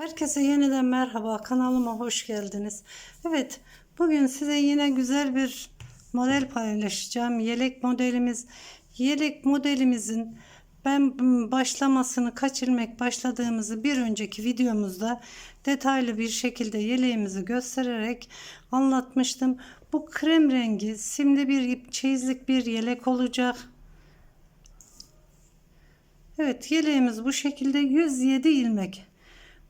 Herkese yeniden merhaba. Kanalıma hoş geldiniz. Evet, bugün size yine güzel bir model paylaşacağım. Yelek modelimiz. Yelek modelimizin ben başlamasını kaç ilmek başladığımızı bir önceki videomuzda detaylı bir şekilde yeleğimizi göstererek anlatmıştım. Bu krem rengi simli bir çeyizlik bir yelek olacak. Evet yeleğimiz bu şekilde 107 ilmek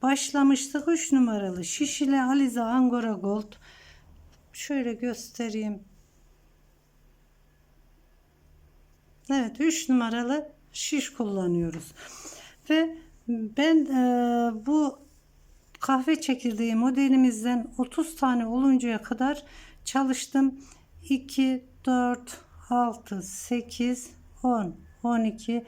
başlamıştık 3 numaralı. Şişile Alize Angora Gold. Şöyle göstereyim. Evet 3 numaralı şiş kullanıyoruz. Ve ben e, bu kahve çekirdeği modelimizden 30 tane oluncaya kadar çalıştım. 2 4 6 8 10 12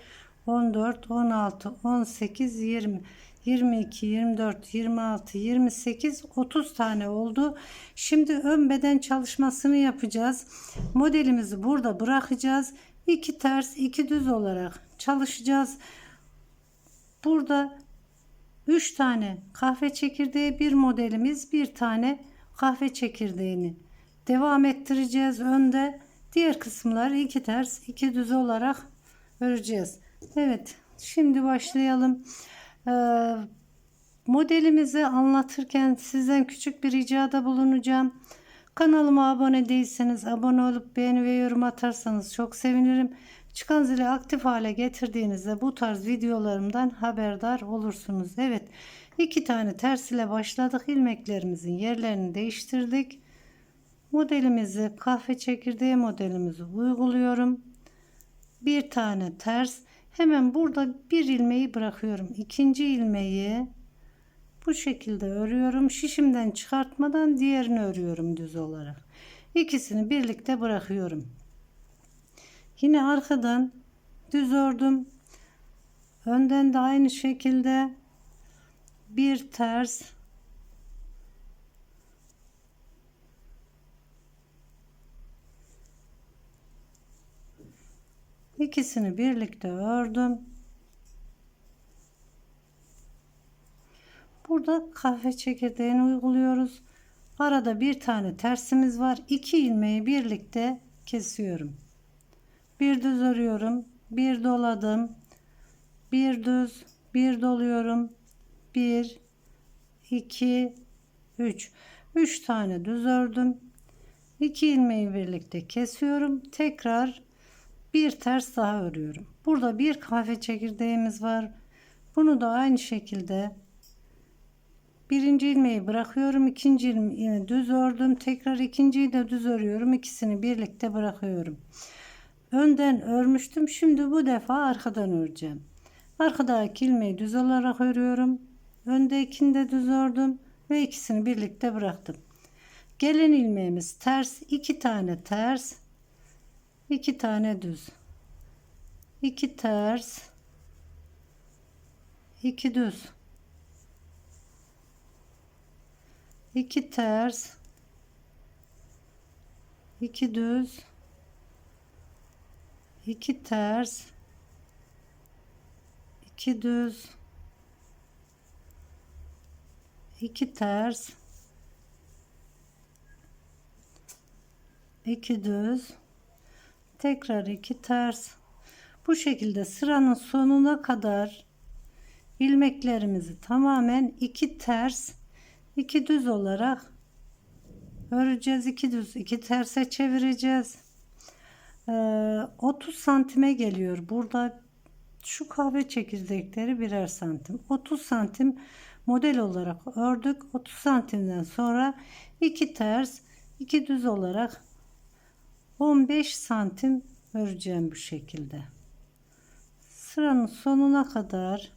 14 16 18 20 22 24 26 28 30 tane oldu. Şimdi ön beden çalışmasını yapacağız. Modelimizi burada bırakacağız. 2 ters 2 düz olarak çalışacağız. Burada 3 tane kahve çekirdeği bir modelimiz bir tane kahve çekirdeğini devam ettireceğiz önde. Diğer kısımları iki ters iki düz olarak öreceğiz. Evet şimdi başlayalım modelimizi anlatırken sizden küçük bir ricada bulunacağım. Kanalıma abone değilseniz abone olup beğeni ve yorum atarsanız çok sevinirim. Çıkan zili aktif hale getirdiğinizde bu tarz videolarımdan haberdar olursunuz. Evet iki tane ters ile başladık. İlmeklerimizin yerlerini değiştirdik. Modelimizi kahve çekirdeği modelimizi uyguluyorum. Bir tane ters hemen burada bir ilmeği bırakıyorum. İkinci ilmeği bu şekilde örüyorum. Şişimden çıkartmadan diğerini örüyorum düz olarak. İkisini birlikte bırakıyorum. Yine arkadan düz ördüm. Önden de aynı şekilde bir ters ikisini birlikte ördüm. Burada kahve çekirdeğini uyguluyoruz. Arada bir tane tersimiz var. İki ilmeği birlikte kesiyorum. Bir düz örüyorum bir doladım. Bir düz bir doluyorum. Bir iki üç. Üç tane düz ördüm. İki ilmeği birlikte kesiyorum. Tekrar bir ters daha örüyorum. Burada bir kahve çekirdeğimiz var. Bunu da aynı şekilde birinci ilmeği bırakıyorum ikinci ilmeği düz ördüm. Tekrar ikinciyi de düz örüyorum ikisini birlikte bırakıyorum. Önden örmüştüm şimdi bu defa arkadan öreceğim. Arkadaki ilmeği düz olarak örüyorum. Öndekini de düz ördüm ve ikisini birlikte bıraktım. Gelen ilmeğimiz ters iki tane ters iki tane düz. İki ters. İki düz. İki ters. İki düz. İki ters. İki düz. İki ters. İki düz tekrar iki ters. Bu şekilde sıranın sonuna kadar ilmeklerimizi tamamen iki ters iki düz olarak öreceğiz. İki düz iki terse çevireceğiz. Ee, 30 santime geliyor. Burada şu kahve çekirdekleri birer santim. 30 santim model olarak ördük. 30 santimden sonra iki ters iki düz olarak 15 santim öreceğim bu şekilde. Sıranın sonuna kadar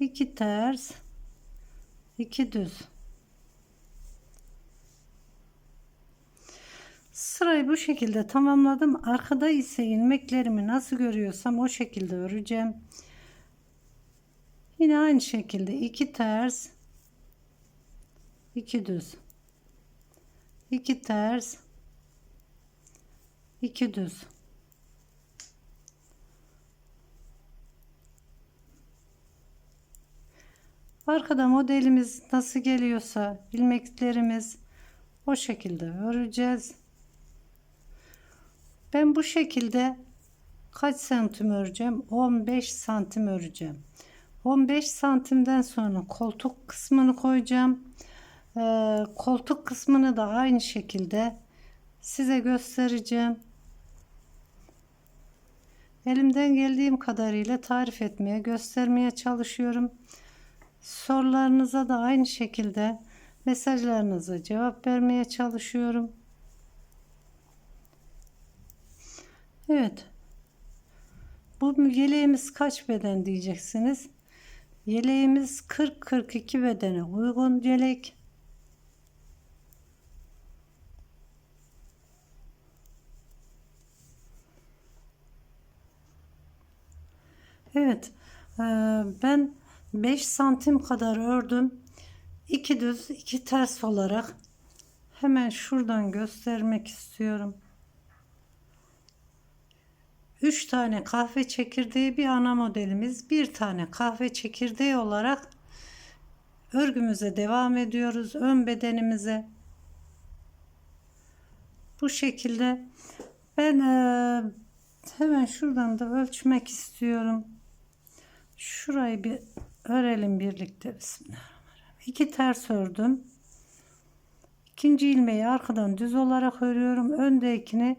iki ters iki düz. Sırayı bu şekilde tamamladım. Arkada ise ilmeklerimi nasıl görüyorsam o şekilde öreceğim. Yine aynı şekilde iki ters 2 düz 2 ters 2 düz Arkada modelimiz nasıl geliyorsa ilmeklerimiz o şekilde öreceğiz. Ben bu şekilde kaç santim öreceğim? 15 santim öreceğim. 15 santimden sonra koltuk kısmını koyacağım. Ee, koltuk kısmını da aynı şekilde size göstereceğim. Elimden geldiğim kadarıyla tarif etmeye, göstermeye çalışıyorum. Sorularınıza da aynı şekilde mesajlarınıza cevap vermeye çalışıyorum. Evet. Bu yeleğimiz kaç beden diyeceksiniz. Yeleğimiz 40-42 bedene uygun yelek. Evet. eee, Ben 5 santim kadar ördüm. 2 düz, 2 ters olarak hemen şuradan göstermek istiyorum. 3 tane kahve çekirdeği bir ana modelimiz, bir tane kahve çekirdeği olarak örgümüze devam ediyoruz. Ön bedenimize bu şekilde ben eee, hemen şuradan da ölçmek istiyorum. Şurayı bir örelim birlikte. Bismillahirrahmanirrahim. İki ters ördüm. İkinci ilmeği arkadan düz olarak örüyorum. Öndekini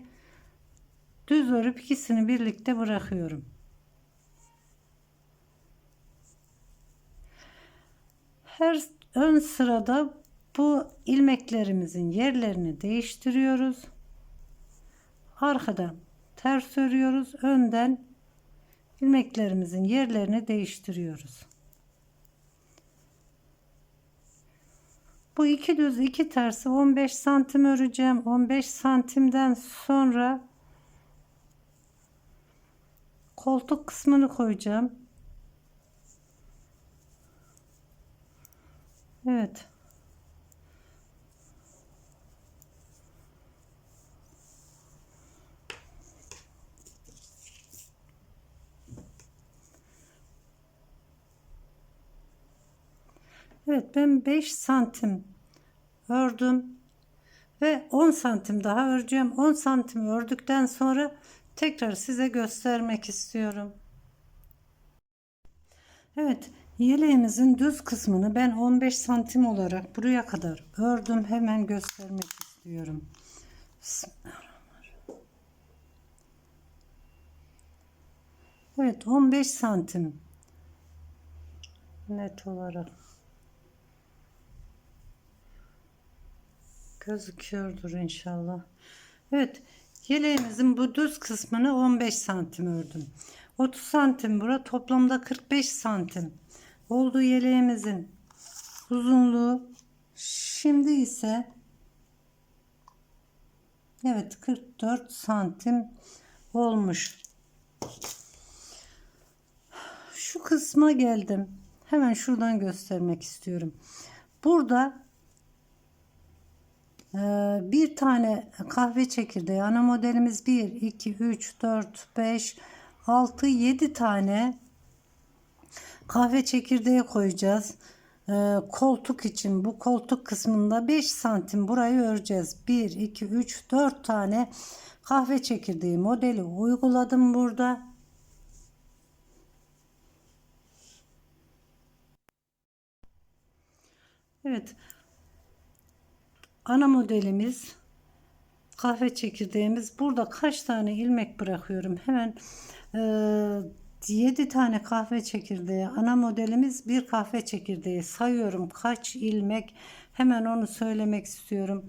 düz örüp ikisini birlikte bırakıyorum. Her ön sırada bu ilmeklerimizin yerlerini değiştiriyoruz. Arkadan ters örüyoruz. Önden ilmeklerimizin yerlerini değiştiriyoruz. Bu iki düz iki tersi 15 santim öreceğim. 15 santimden sonra koltuk kısmını koyacağım. Evet. Evet ben 5 santim ördüm ve 10 santim daha öreceğim. 10 santim ördükten sonra tekrar size göstermek istiyorum. Evet yeleğimizin düz kısmını ben 15 santim olarak buraya kadar ördüm. Hemen göstermek istiyorum. Bismillahirrahmanirrahim. Evet 15 santim net olarak gözüküyordur inşallah. Evet yeleğimizin bu düz kısmını 15 santim ördüm. 30 santim bura toplamda 45 santim oldu yeleğimizin uzunluğu. Şimdi ise evet 44 santim olmuş. Şu kısma geldim. Hemen şuradan göstermek istiyorum. Burada bir tane kahve çekirdeği ana modelimiz 1 2 3 4 5 6 7 tane kahve çekirdeği koyacağız. Ee, koltuk için bu koltuk kısmında 5 santim burayı öreceğiz. 1 2 3 4 tane kahve çekirdeği modeli uyguladım burada. Evet ana modelimiz kahve çekirdeğimiz. Burada kaç tane ilmek bırakıyorum? Hemen e, 7 tane kahve çekirdeği ana modelimiz bir kahve çekirdeği sayıyorum. Kaç ilmek? Hemen onu söylemek istiyorum.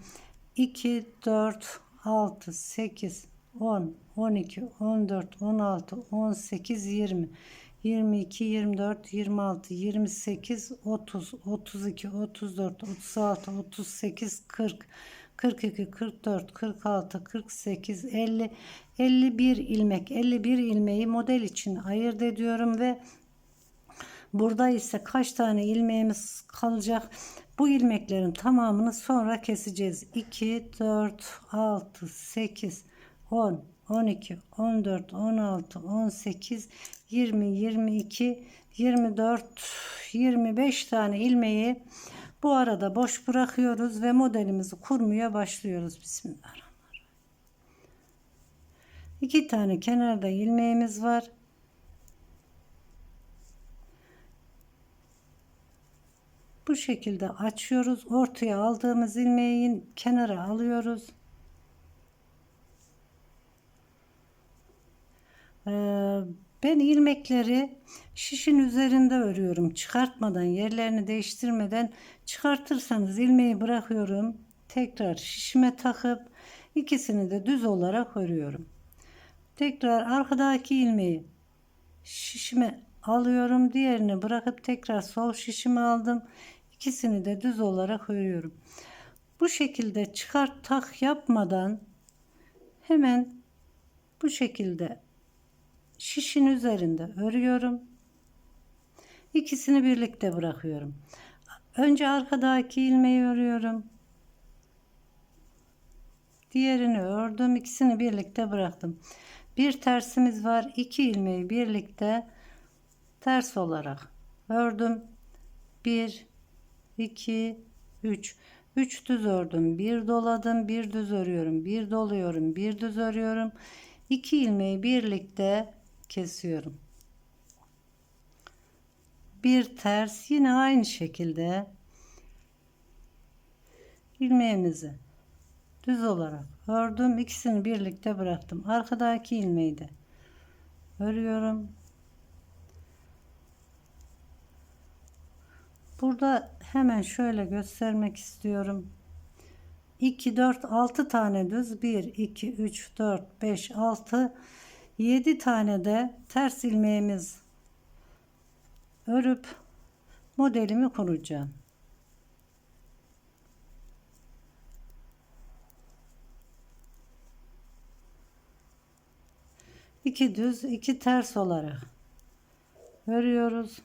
2 4 6 8 10 12 14 16 18 20 22, 24, 26, 28, 30, 32, 34, 36, 38, 40, 42, 44, 46, 48, 50, 51 ilmek. 51 ilmeği model için ayırt ediyorum ve burada ise kaç tane ilmeğimiz kalacak? Bu ilmeklerin tamamını sonra keseceğiz. 2, 4, 6, 8, 10, 12, 14, 16, 18, 20, 22, 24, 25 tane ilmeği bu arada boş bırakıyoruz ve modelimizi kurmaya başlıyoruz. Bismillahirrahmanirrahim. İki tane kenarda ilmeğimiz var. Bu şekilde açıyoruz. Ortaya aldığımız ilmeği kenara alıyoruz. Ben ilmekleri şişin üzerinde örüyorum. Çıkartmadan, yerlerini değiştirmeden çıkartırsanız ilmeği bırakıyorum. Tekrar şişime takıp ikisini de düz olarak örüyorum. Tekrar arkadaki ilmeği şişime alıyorum. Diğerini bırakıp tekrar sol şişime aldım. İkisini de düz olarak örüyorum. Bu şekilde çıkart tak yapmadan hemen bu şekilde şişin üzerinde örüyorum. İkisini birlikte bırakıyorum. Önce arkadaki ilmeği örüyorum. Diğerini ördüm. ikisini birlikte bıraktım. Bir tersimiz var. iki ilmeği birlikte ters olarak ördüm. 1 2 3 3 düz ördüm. Bir doladım, bir düz örüyorum. Bir doluyorum, bir düz örüyorum. 2 ilmeği birlikte kesiyorum. Bir ters yine aynı şekilde ilmeğimizi düz olarak ördüm. ikisini birlikte bıraktım. Arkadaki ilmeği de örüyorum. Burada hemen şöyle göstermek istiyorum. 2 4 6 tane düz 1 2 3 4 5 6 7 tane de ters ilmeğimiz örüp modelimi kuracağım. İki düz, iki ters olarak örüyoruz.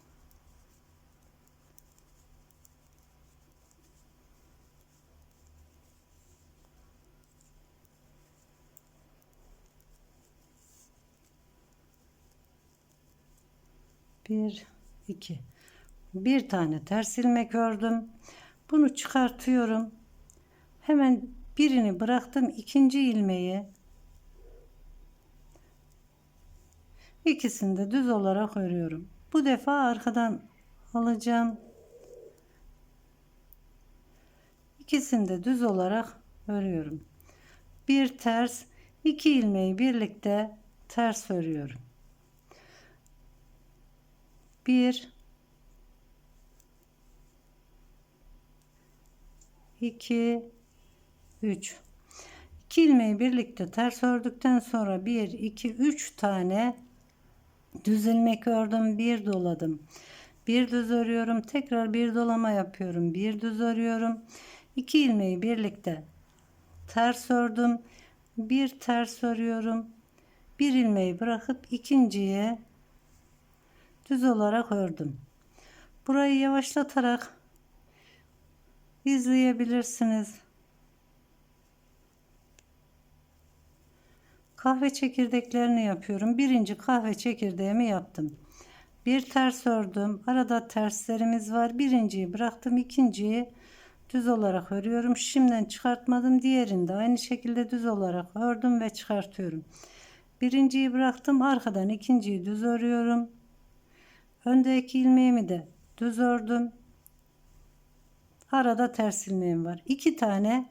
Bir, iki. Bir tane ters ilmek ördüm. Bunu çıkartıyorum. Hemen birini bıraktım. ikinci ilmeği ikisini de düz olarak örüyorum. Bu defa arkadan alacağım. İkisini de düz olarak örüyorum. Bir ters, iki ilmeği birlikte ters örüyorum. 1 2 3 2 ilmeği birlikte ters ördükten sonra 1 2 3 tane düz ilmek ördüm bir doladım. Bir düz örüyorum tekrar bir dolama yapıyorum bir düz örüyorum. 2 ilmeği birlikte ters ördüm bir ters örüyorum. Bir ilmeği bırakıp ikinciye düz olarak ördüm. Burayı yavaşlatarak izleyebilirsiniz. Kahve çekirdeklerini yapıyorum. Birinci kahve çekirdeğimi yaptım. Bir ters ördüm. Arada terslerimiz var. Birinciyi bıraktım. ikinciyi düz olarak örüyorum. Şimdiden çıkartmadım. Diğerini de aynı şekilde düz olarak ördüm ve çıkartıyorum. Birinciyi bıraktım. Arkadan ikinciyi düz örüyorum. Öndeki ilmeğimi de düz ördüm. Arada ters ilmeğim var. İki tane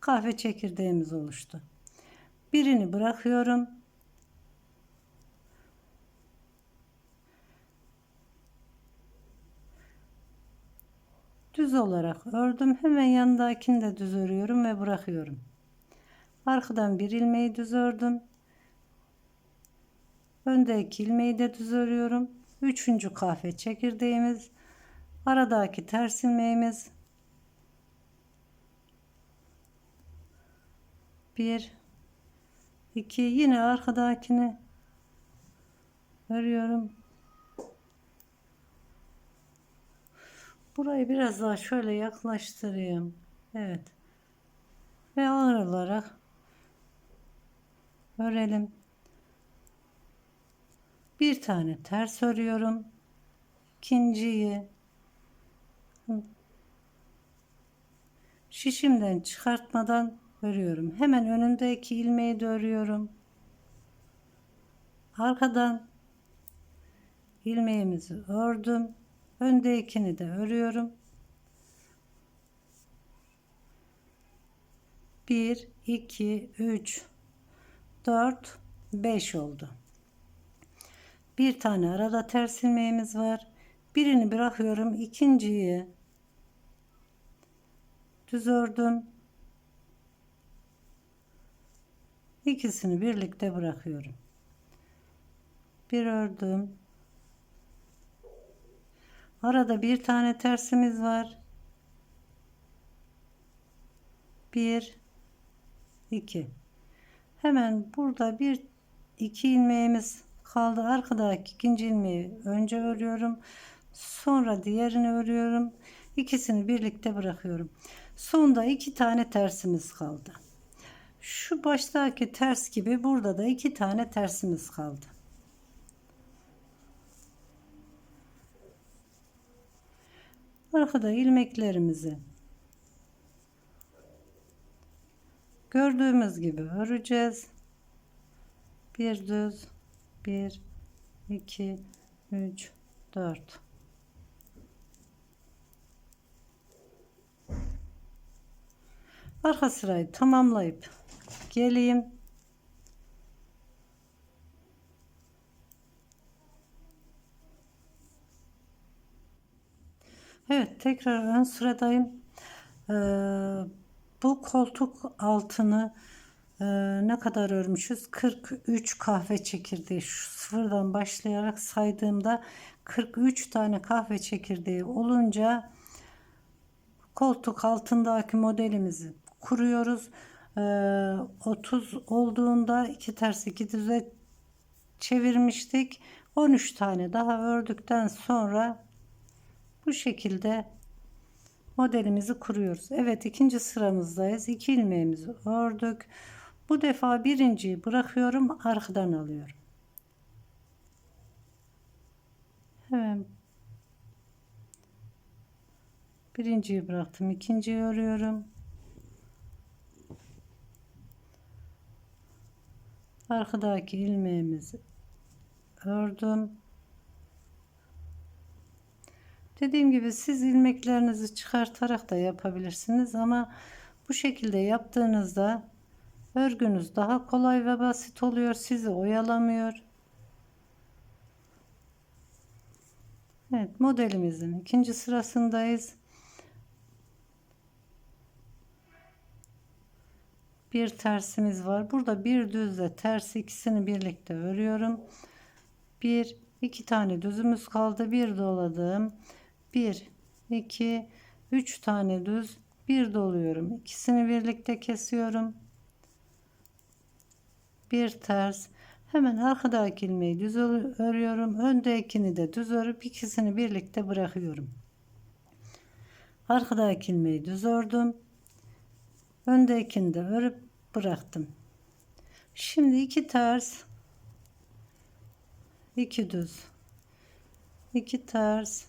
kahve çekirdeğimiz oluştu. Birini bırakıyorum. Düz olarak ördüm. Hemen yanındakini de düz örüyorum ve bırakıyorum. Arkadan bir ilmeği düz ördüm. Öndeki ilmeği de düz örüyorum. Üçüncü kahve çekirdeğimiz. Aradaki ters ilmeğimiz. Bir, iki, yine arkadakini örüyorum. Burayı biraz daha şöyle yaklaştırayım. Evet. Ve ağır olarak örelim. Bir tane ters örüyorum. İkinciyi şişimden çıkartmadan örüyorum. Hemen önündeki ilmeği de örüyorum. Arkadan ilmeğimizi ördüm. Öndekini de örüyorum. 1 2 3 4 5 oldu. Bir tane arada ters ilmeğimiz var. Birini bırakıyorum. ikinciyi düz ördüm. İkisini birlikte bırakıyorum. Bir ördüm. Arada bir tane tersimiz var. Bir, iki. Hemen burada bir iki ilmeğimiz kaldı. Arkadaki ikinci ilmeği önce örüyorum. Sonra diğerini örüyorum. İkisini birlikte bırakıyorum. Sonda iki tane tersimiz kaldı. Şu baştaki ters gibi burada da iki tane tersimiz kaldı. Arkada ilmeklerimizi gördüğümüz gibi öreceğiz. Bir düz, bir, iki, üç, dört. Arka sırayı tamamlayıp geleyim. Evet tekrar ön sıradayım. Ee, bu koltuk altını e, ne kadar örmüşüz? 43 kahve çekirdeği. Şu sıfırdan başlayarak saydığımda 43 tane kahve çekirdeği olunca koltuk altındaki modelimizi kuruyoruz. Ee, 30 olduğunda iki ters iki düze çevirmiştik. 13 tane daha ördükten sonra bu şekilde modelimizi kuruyoruz. Evet ikinci sıramızdayız. İki ilmeğimizi ördük. Bu defa birinciyi bırakıyorum. Arkadan alıyorum. Hemen birinciyi bıraktım. ikinciyi örüyorum. Arkadaki ilmeğimizi ördüm. Dediğim gibi siz ilmeklerinizi çıkartarak da yapabilirsiniz ama bu şekilde yaptığınızda örgünüz daha kolay ve basit oluyor. Sizi oyalamıyor. Evet modelimizin ikinci sırasındayız. Bir tersimiz var. Burada bir düzle ters ikisini birlikte örüyorum. Bir iki tane düzümüz kaldı. Bir doladım. 1 2 3 tane düz bir doluyorum ikisini birlikte kesiyorum bir ters hemen arkadaki ilmeği düz örüyorum. Öndekini de düz örüp ikisini birlikte bırakıyorum. Arkadaki ilmeği düz ördüm. Öndekini de örüp bıraktım. Şimdi iki ters iki düz. İki ters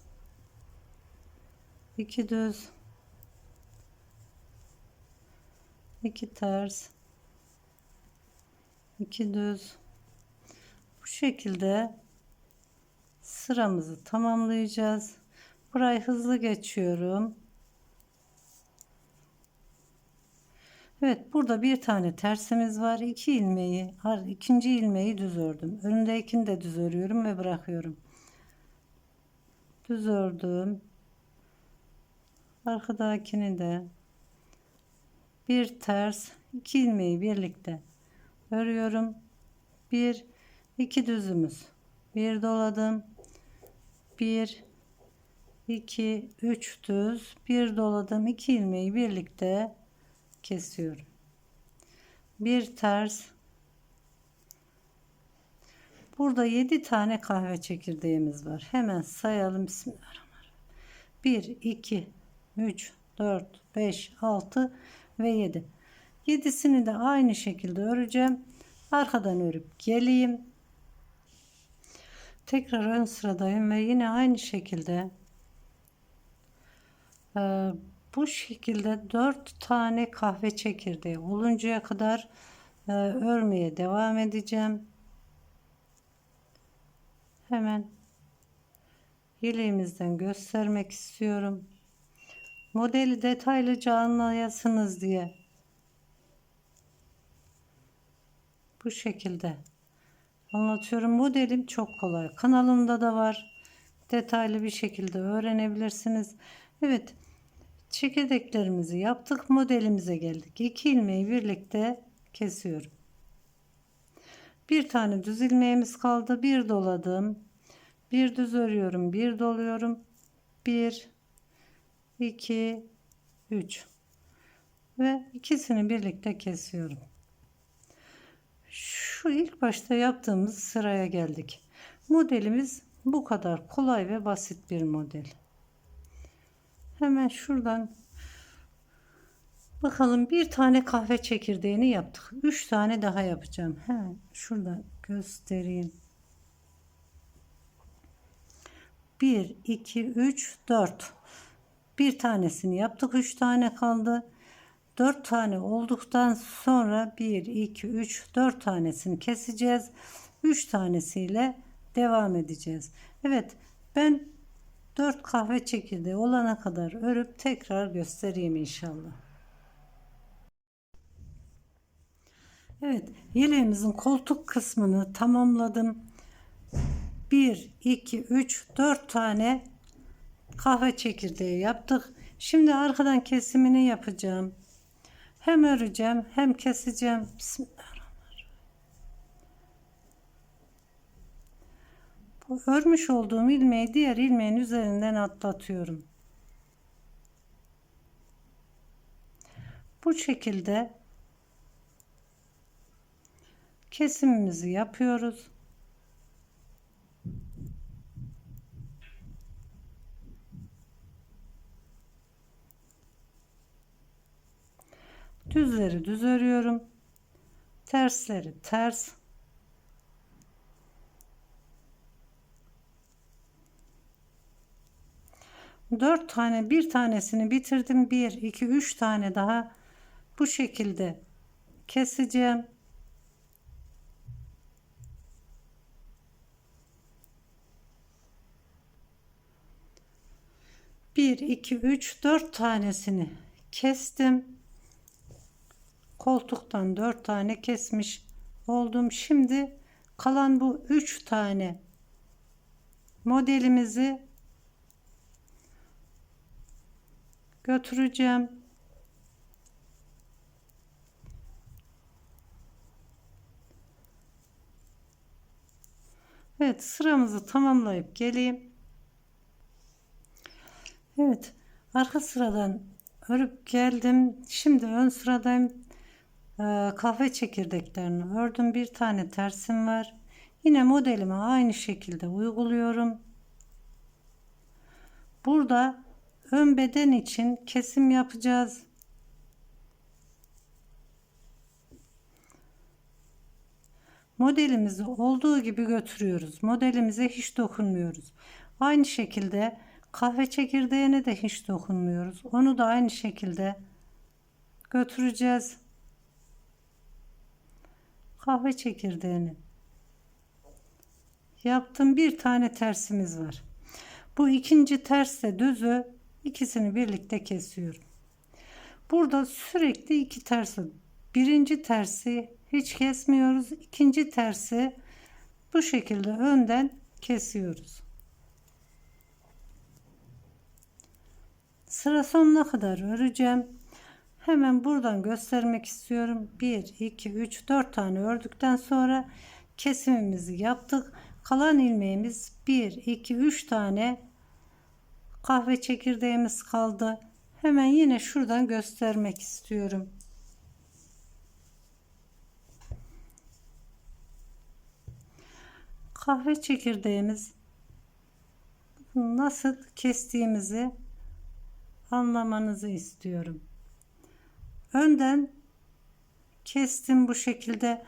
2 düz. 2 ters 2 düz. Bu şekilde sıramızı tamamlayacağız. Burayı hızlı geçiyorum. Evet burada bir tane tersimiz var. İki ilmeği ikinci ilmeği düz ördüm. Önündekini de düz örüyorum ve bırakıyorum. Düz ördüm. Arkadakini de bir ters iki ilmeği birlikte örüyorum. Bir iki düzümüz. Bir doladım. Bir iki üç düz. Bir doladım. İki ilmeği birlikte kesiyorum. Bir ters. Burada yedi tane kahve çekirdeğimiz var. Hemen sayalım. Bismillahirrahmanirrahim. 1 2 3, 4, 5, 6 ve 7. 7'sini de aynı şekilde öreceğim. Arkadan örüp geleyim. Tekrar ön sıradayım ve yine aynı şekilde e, bu şekilde 4 tane kahve çekirdeği oluncaya kadar e, örmeye devam edeceğim. Hemen yeleğimizden göstermek istiyorum. Modeli detaylıca anlayasınız diye. Bu şekilde anlatıyorum. Modelim çok kolay. Kanalımda da var. Detaylı bir şekilde öğrenebilirsiniz. Evet. Çekirdeklerimizi yaptık. Modelimize geldik. İki ilmeği birlikte kesiyorum. Bir tane düz ilmeğimiz kaldı. Bir doladım. Bir düz örüyorum. Bir doluyorum. Bir, iki, üç ve ikisini birlikte kesiyorum. Şu ilk başta yaptığımız sıraya geldik. Modelimiz bu kadar kolay ve basit bir model. Hemen şuradan bakalım bir tane kahve çekirdeğini yaptık. Üç tane daha yapacağım. Hemen şuradan göstereyim. 1 2 3 4 bir tanesini yaptık 3 tane kaldı 4 tane olduktan sonra 1 2 3 4 tanesini keseceğiz 3 tanesiyle devam edeceğiz Evet ben 4 kahve çekirdeği olana kadar örüp tekrar göstereyim inşallah Evet yeleğimizin koltuk kısmını tamamladım 1 2 3 4 tane kahve çekirdeği yaptık. Şimdi arkadan kesimini yapacağım. Hem öreceğim hem keseceğim. Bismillahirrahmanirrahim. Bu örmüş olduğum ilmeği diğer ilmeğin üzerinden atlatıyorum. Bu şekilde kesimimizi yapıyoruz. Düzleri düz örüyorum. Tersleri ters. Dört tane bir tanesini bitirdim. Bir, iki, üç tane daha bu şekilde keseceğim. Bir, iki, üç, dört tanesini kestim koltuktan 4 tane kesmiş oldum. Şimdi kalan bu 3 tane modelimizi götüreceğim. Evet sıramızı tamamlayıp geleyim. Evet arka sıradan örüp geldim. Şimdi ön sıradayım. Ee, kahve çekirdeklerini ördüm. Bir tane tersim var. Yine modelime aynı şekilde uyguluyorum. Burada ön beden için kesim yapacağız. Modelimizi olduğu gibi götürüyoruz. Modelimize hiç dokunmuyoruz. Aynı şekilde kahve çekirdeğine de hiç dokunmuyoruz. Onu da aynı şekilde götüreceğiz kahve çekirdeğini yaptım. Bir tane tersimiz var. Bu ikinci tersle düzü ikisini birlikte kesiyorum. Burada sürekli iki tersi. Birinci tersi hiç kesmiyoruz. İkinci tersi bu şekilde önden kesiyoruz. Sıra sonuna kadar öreceğim. Hemen buradan göstermek istiyorum. 1, 2, 3, 4 tane ördükten sonra kesimimizi yaptık. Kalan ilmeğimiz 1, 2, 3 tane kahve çekirdeğimiz kaldı. Hemen yine şuradan göstermek istiyorum. Kahve çekirdeğimiz nasıl kestiğimizi anlamanızı istiyorum önden kestim bu şekilde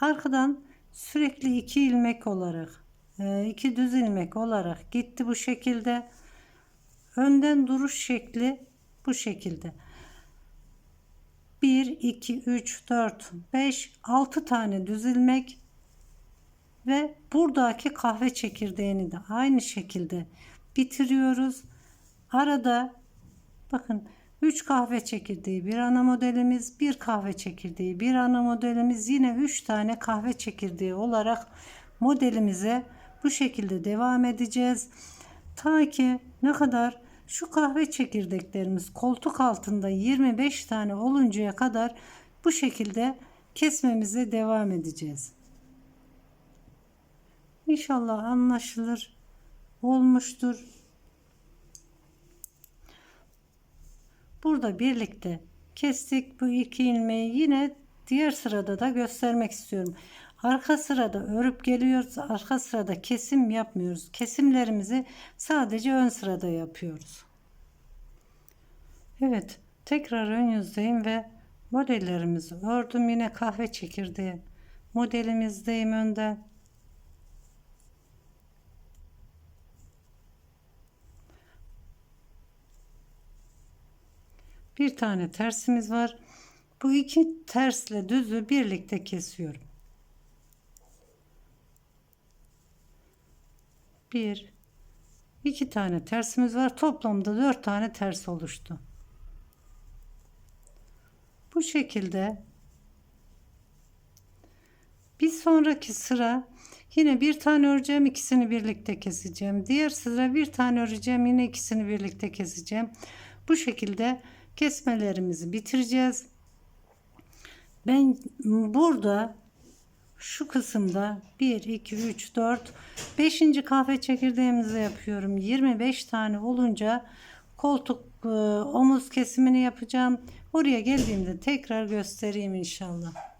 Arkadan sürekli iki ilmek olarak, e, iki düz ilmek olarak gitti bu şekilde. Önden duruş şekli bu şekilde. 1, 2, 3, 4, 5, 6 tane düz ilmek ve buradaki kahve çekirdeğini de aynı şekilde bitiriyoruz. Arada bakın 3 kahve çekirdeği bir ana modelimiz, bir kahve çekirdeği bir ana modelimiz, yine 3 tane kahve çekirdeği olarak modelimize bu şekilde devam edeceğiz. Ta ki ne kadar şu kahve çekirdeklerimiz koltuk altında 25 tane oluncaya kadar bu şekilde kesmemize devam edeceğiz. İnşallah anlaşılır olmuştur. Burada birlikte kestik bu iki ilmeği yine diğer sırada da göstermek istiyorum. Arka sırada örüp geliyoruz. Arka sırada kesim yapmıyoruz. Kesimlerimizi sadece ön sırada yapıyoruz. Evet, tekrar ön yüzdeyim ve modellerimizi ördüm. Yine kahve çekirdeği modelimizdeyim önden. Bir tane tersimiz var. Bu iki tersle düzü birlikte kesiyorum. Bir, iki tane tersimiz var. Toplamda dört tane ters oluştu. Bu şekilde bir sonraki sıra yine bir tane öreceğim ikisini birlikte keseceğim. Diğer sıra bir tane öreceğim yine ikisini birlikte keseceğim. Bu şekilde kesmelerimizi bitireceğiz. Ben burada şu kısımda 1 2 3 4 5. kahve çekirdeğimizi yapıyorum. 25 tane olunca koltuk e, omuz kesimini yapacağım. Oraya geldiğimde tekrar göstereyim inşallah.